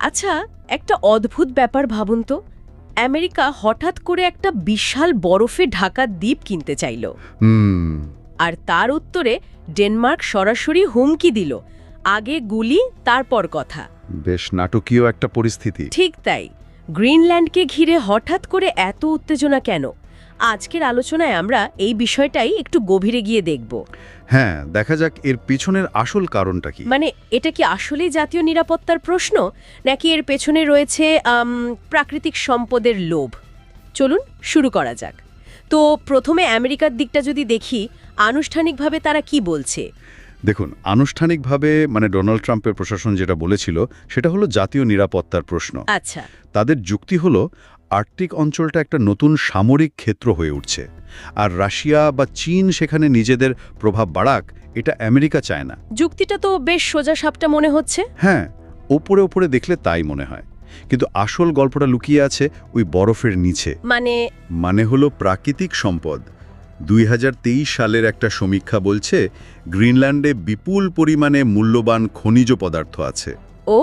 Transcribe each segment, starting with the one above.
আচ্ছা একটা অদ্ভুত ব্যাপার ভাবুন তো। আমেরিকা হঠাৎ করে একটা বিশাল বরফে ঢাকা দ্বীপ কিনতে চাইল। আর তার উত্তরে ডেনমার্ক সরাসরি হুমকি দিল। আগে গুলি তারপর কথা। বেশ নাটকীয় একটা পরিস্থিতি। ঠিক তাই। গ্রিনল্যান্ডকে ঘিরে হঠাৎ করে এত উত্তেজনা কেন? আজকের আলোচনায় আমরা এই বিষয়টাই একটু গভীরে গিয়ে দেখব। হ্যাঁ দেখা যাক এর পিছনের আসল কারণটা কি। মানে এটা কি আসলেই জাতীয় নিরাপত্তার প্রশ্ন নাকি এর পেছনে রয়েছে প্রাকৃতিক সম্পদের লোভ? চলুন শুরু করা যাক। তো প্রথমে আমেরিকার দিকটা যদি দেখি আনুষ্ঠানিকভাবে তারা কি বলছে? দেখুন আনুষ্ঠানিকভাবে মানে ডোনাল্ড ট্রাম্পের প্রশাসন যেটা বলেছিল সেটা হলো জাতীয় নিরাপত্তার প্রশ্ন। আচ্ছা। তাদের যুক্তি হলো আর্কটিক অঞ্চলটা একটা নতুন সামরিক ক্ষেত্র হয়ে উঠছে। আর রাশিয়া বা চীন সেখানে নিজেদের প্রভাব বাড়াক এটা আমেরিকা চায় না। যুক্তিটা তো বেশ সোজা সাপটা মনে হচ্ছে। হ্যাঁ ওপরে ওপরে দেখলে তাই মনে হয়। কিন্তু আসল গল্পটা লুকিয়ে আছে ওই বরফের নিচে। মানে? মানে হলো প্রাকৃতিক সম্পদ। দুই হাজার তেইশ সালের একটা সমীক্ষা বলছে গ্রিনল্যান্ডে বিপুল পরিমাণে মূল্যবান খনিজ পদার্থ আছে। ও।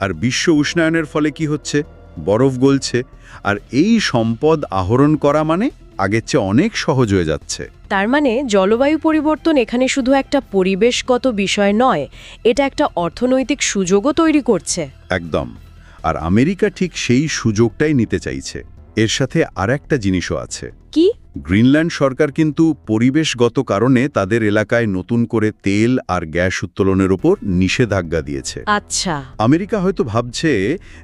আর বিশ্ব উষ্ণায়নের ফলে কি হচ্ছে? বরফ গলছে আর এই সম্পদ আহরণ করা মানে আগের চেয়ে অনেক সহজ হয়ে যাচ্ছে। তার মানে জলবায়ু পরিবর্তন এখানে শুধু একটা পরিবেশগত বিষয় নয় এটা একটা অর্থনৈতিক সুযোগও তৈরি করছে। একদম। আর আমেরিকা ঠিক সেই সুযোগটাই নিতে চাইছে। এর সাথে আর একটা জিনিসও আছে। কি? গ্রিনল্যান্ড সরকার কিন্তু পরিবেশগত কারণে তাদের এলাকায় নতুন করে তেল আর গ্যাস উত্তোলনের ওপর নিষেধাজ্ঞা দিয়েছে। আচ্ছা। আমেরিকা হয়তো ভাবছে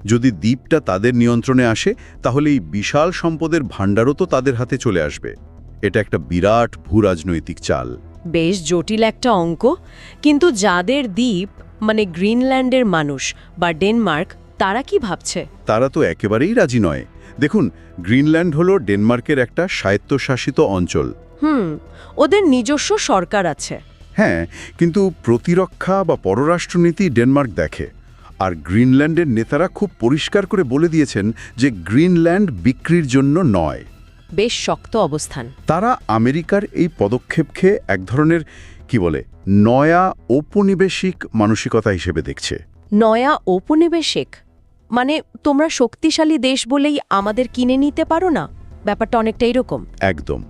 যদি দ্বীপটা তাদের নিয়ন্ত্রণে আসে তাহলে এই বিশাল সম্পদের ভাণ্ডারও তো তাদের হাতে চলে আসবে। এটা একটা বিরাট ভূরাজনৈতিক চাল। বেশ জটিল একটা অঙ্ক কিন্তু যাদের দ্বীপ মানে গ্রিনল্যান্ডের মানুষ বা ডেনমার্ক তারা কি ভাবছে? তারা তো একেবারেই রাজি নয়। দেখুন গ্রিনল্যান্ড হলো ডেনমার্কের একটা স্বায়ত্তশাসিত অঞ্চল। হুম ওদের নিজস্ব সরকার আছে। হ্যাঁ কিন্তু প্রতিরক্ষা বা পররাষ্ট্রনীতি ডেনমার্ক দেখে। আর গ্রিনল্যান্ডের নেতারা খুব পরিষ্কার করে বলে দিয়েছেন যে গ্রিনল্যান্ড বিক্রির জন্য নয়। বেশ শক্ত অবস্থান। তারা আমেরিকার এই পদক্ষেপকে এক ধরনের কি বলে নয়া ঔপনিবেশিক মানসিকতা হিসেবে দেখছে। নয়া ঔপনিবেশিক? মানে তোমরা শক্তিশালী দেশ বলেই আমাদের কিনে নিতে পারো না? ব্যাপারটা অনেকটা এরকম। একদম।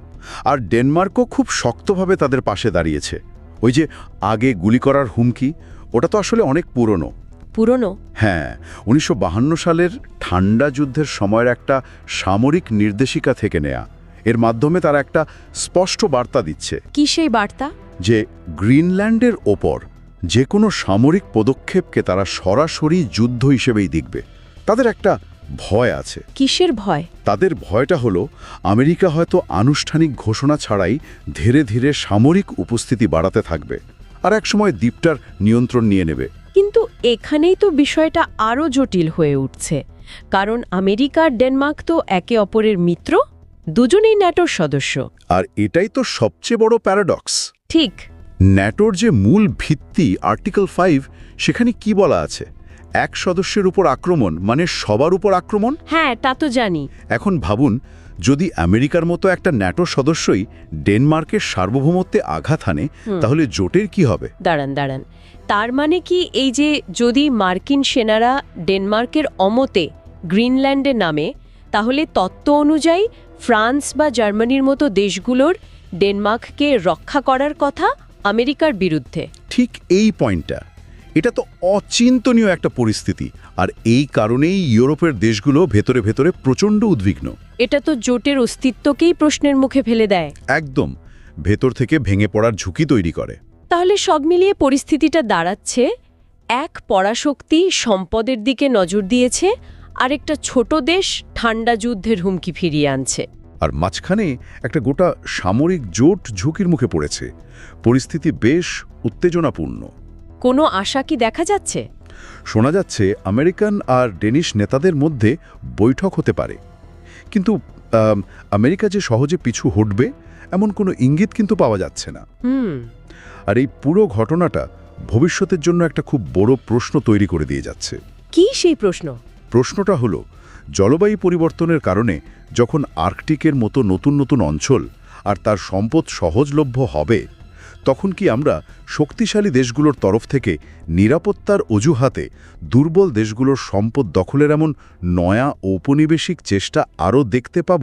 আর ডেনমার্কও খুব শক্তভাবে তাদের পাশে দাঁড়িয়েছে। ওই যে আগে গুলি করার হুমকি ওটা তো আসলে অনেক পুরনো। পুরনো? হ্যাঁ উনিশশো সালের ঠান্ডা যুদ্ধের সময়ের একটা সামরিক নির্দেশিকা থেকে নেয়া। এর মাধ্যমে তারা একটা স্পষ্ট বার্তা দিচ্ছে। কি সেই বার্তা? যে গ্রিনল্যান্ডের ওপর যে কোনো সামরিক পদক্ষেপকে তারা সরাসরি যুদ্ধ হিসেবেই দেখবে। তাদের একটা ভয় আছে। কিসের ভয়? তাদের ভয়টা হলো আমেরিকা হয়তো আনুষ্ঠানিক ঘোষণা ছাড়াই ধীরে ধীরে সামরিক উপস্থিতি বাড়াতে থাকবে আর একসময় দ্বীপটার নিয়ন্ত্রণ নিয়ে নেবে। কিন্তু এখানেই তো বিষয়টা আরও জটিল হয়ে উঠছে। কারণ আমেরিকা আর ডেনমার্ক তো একে অপরের মিত্র দুজনেই ন্যাটোর সদস্য। আর এটাই তো সবচেয়ে বড় প্যারাডক্স। ঠিক। ন্যাটোর যে মূল ভিত্তি আর্টিকেল ফাইভ সেখানে কি বলা আছে? এক সদস্যের উপর আক্রমণ মানে সবার উপর আক্রমণ? হ্যাঁ তা তো জানি। এখন ভাবুন যদি আমেরিকার মতো একটা ন্যাটো সদস্যই ডেনমার্কের সার্বভৌমত্বে আঘাত হানে তাহলে জোটের কি হবে? দাঁড়ান দাঁড়ান। তার মানে কি এই যে যদি মার্কিন সেনারা ডেনমার্কের অমতে গ্রিনল্যান্ডে নামে তাহলে তত্ত্ব অনুযায়ী ফ্রান্স বা জার্মানির মতো দেশগুলোর ডেনমার্ককে রক্ষা করার কথা আমেরিকার বিরুদ্ধে। ঠিক এই পয়েন্টটা। এটা তো অচিন্তনীয় একটা পরিস্থিতি আর এই কারণেই ইউরোপের দেশগুলো ভেতরে ভেতরে প্রচণ্ড উদ্বিগ্ন। এটা তো জোটের অস্তিত্বকেই প্রশ্নের মুখে ফেলে দেয়। একদম ভেতর থেকে ভেঙে পড়ার ঝুঁকি তৈরি করে। তাহলে সব মিলিয়ে পরিস্থিতিটা দাঁড়াচ্ছে এক পরাশক্তি সম্পদের দিকে নজর দিয়েছে আরেকটা ছোট দেশ ঠান্ডা যুদ্ধের হুমকি ফিরিয়ে আনছে। আর মাঝখানে একটা গোটা সামরিক জোট ঝুঁকির মুখে পড়েছে। পরিস্থিতি বেশ উত্তেজনাপূর্ণ। কোনো আশা কি দেখা যাচ্ছে? শোনা যাচ্ছে আমেরিকান আর ডেনিশ নেতাদের মধ্যে বৈঠক হতে পারে। কিন্তু আমেরিকা যে সহজে পিছু হটবে এমন কোনো ইঙ্গিত কিন্তু পাওয়া যাচ্ছে না। আর এই পুরো ঘটনাটা ভবিষ্যতের জন্য একটা খুব বড় প্রশ্ন তৈরি করে দিয়ে যাচ্ছে। কি সেই প্রশ্ন? প্রশ্নটা হলো জলবায়ু পরিবর্তনের কারণে যখন আর্কটিকের মতো নতুন নতুন অঞ্চল আর তার সম্পদ সহজলভ্য হবে, তখন কি আমরা শক্তিশালী দেশগুলোর তরফ থেকে নিরাপত্তার অজুহাতে দুর্বল দেশগুলোর সম্পদ দখলের এমন নয়া ঔপনিবেশিক চেষ্টা আরও দেখতে পাব?